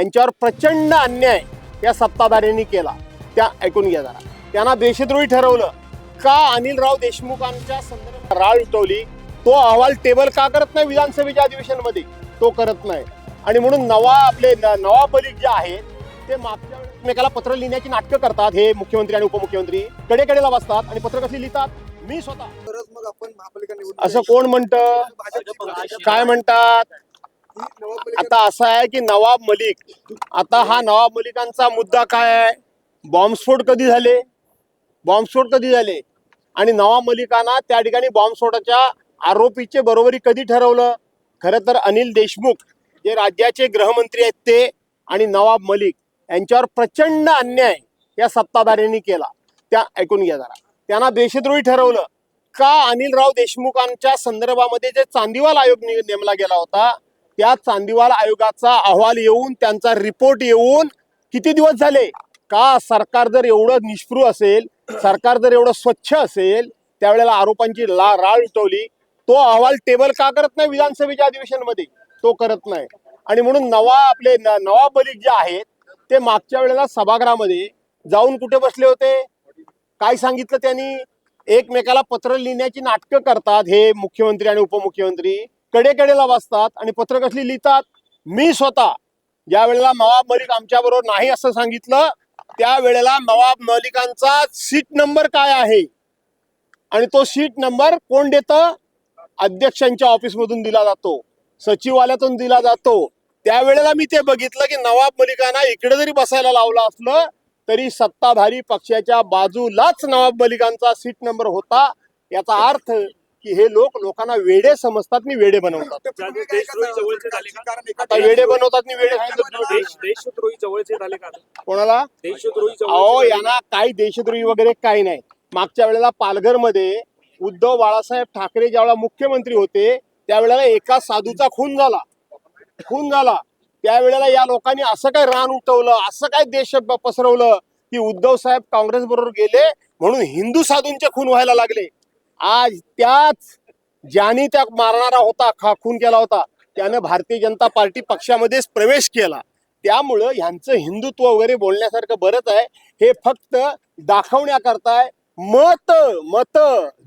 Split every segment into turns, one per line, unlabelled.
यांच्यावर प्रचंड अन्याय या सत्ताधाऱ्यांनी केला. त्या ऐकून घ्या जरा. त्यांना देशद्रोही ठरवलं. का अनिलराव देशमुखांच्या संदर्भात राळ उठवली? तो अहवाल टेबल का करत नाही विधानसभेच्या अधिवेशनमध्ये? तो करत नाही. आणि म्हणून नवा आपले न- नवाब मलिक जे आहेत ते मागच्या एकमेकाला पत्र लिहिण्याची नाटकं करतात हे मुख्यमंत्री आणि उपमुख्यमंत्री कडेकडेला बसतात आणि पत्र कसली लिहितात? मी स्वतः. असं कोण म्हणतं? काय म्हणतात? आता असं आहे की नवाब मलिक आता हा नवाब मलिकांचा मुद्दा काय आहे? बॉम्बस्फोट कधी झाले? बॉम्बस्फोट कधी झाले? आणि नवाब मलिकांना त्या ठिकाणी बॉम्बस्फोटाच्या आरोपीचे बरोबरी कधी ठरवलं? खरं तर अनिल देशमुख जे राज्याचे गृहमंत्री आहेत ते आणि नवाब मलिक यांच्यावर प्रचंड अन्याय या सत्ताधाऱ्यांनी केला. त्या ऐकून घ्या जरा. त्यांना देशद्रोही ठरवलं. का अनिलराव देशमुखांच्या संदर्भामध्ये जे चांदीवाल आयोग नेमला गेला होता? त्या चांदीवाल आयोगाचा अहवाल येऊन त्यांचा रिपोर्ट येऊन किती दिवस झाले? का सरकार जर एवढं निष्पृह असेल सरकार जर एवढं स्वच्छ असेल त्यावेळेला आरोपांची ला राळ उठवली तो अहवाल टेबल का करत नाही विधानसभेच्या अधिवेशनमध्ये? तो करत नाही. आणि म्हणून नवा आपले न- नवाब मलिक जे आहेत ते मागच्या वेळेला सभागृहामध्ये जाऊन कुठे बसले होते? काय सांगितलं त्यांनी? एकमेकाला पत्र लिहिण्याची नाटकं करतात हे मुख्यमंत्री आणि उपमुख्यमंत्री. कडेकडेला बसतात आणि पत्र कसली लिहितात? मी स्वतः. ज्या वेळेला नवाब मलिक आमच्या बरोबर नाही असं सांगितलं त्यावेळेला नवाब मलिकांचा सीट नंबर काय आहे? आणि तो सीट नंबर कोण देतं? अध्यक्षांच्या ऑफिसमधून दिला जातो. सचिवालयातून दिला जातो. त्यावेळेला मी ते बघितलं की नवाब मलिकांना इकडे जरी बसायला लावलं असलं तरी सत्ताधारी पक्षाच्या बाजूलाच नवाब मलिकांचा सीट नंबर होता. याचा अर्थ की हे लोक लोकांना वेडे समजतात आणि वेडे बनवतात. आता वेडे बनवतात आणि वेडे
देशद्रोही जवळचे झाले का?
कोणाला?
देशद्रोही
अहो यांना काही देशद्रोही वगैरे काही नाही. मागच्या वेळेला पालघरमध्ये उद्धव बाळासाहेब ठाकरे ज्यावेळेला मुख्यमंत्री होते त्यावेळेला एका साधूचा खून झाला. खून झाला. त्यावेळेला या लोकांनी असं काय रान उठवलं असं काय देश पसरवलं की उद्धव साहेब काँग्रेस बरोबर गेले म्हणून हिंदू साधूंचे खून व्हायला लागले. आज त्याच ज्याने त्या मारणारा होता खाखून केला होता त्यानं भारतीय जनता पार्टी पक्षामध्येच प्रवेश केला. त्यामुळं ह्यांचं हिंदुत्व वगैरे बोलण्यासारखं बरंच आहे. हे फक्त दाखवण्याकरताय मत मत.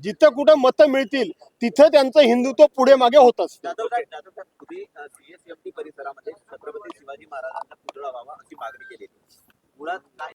जिथं कुठं मत मिळतील तिथं त्यांचं हिंदुत्व पुढे मागे होत असतं.
परिसरामध्ये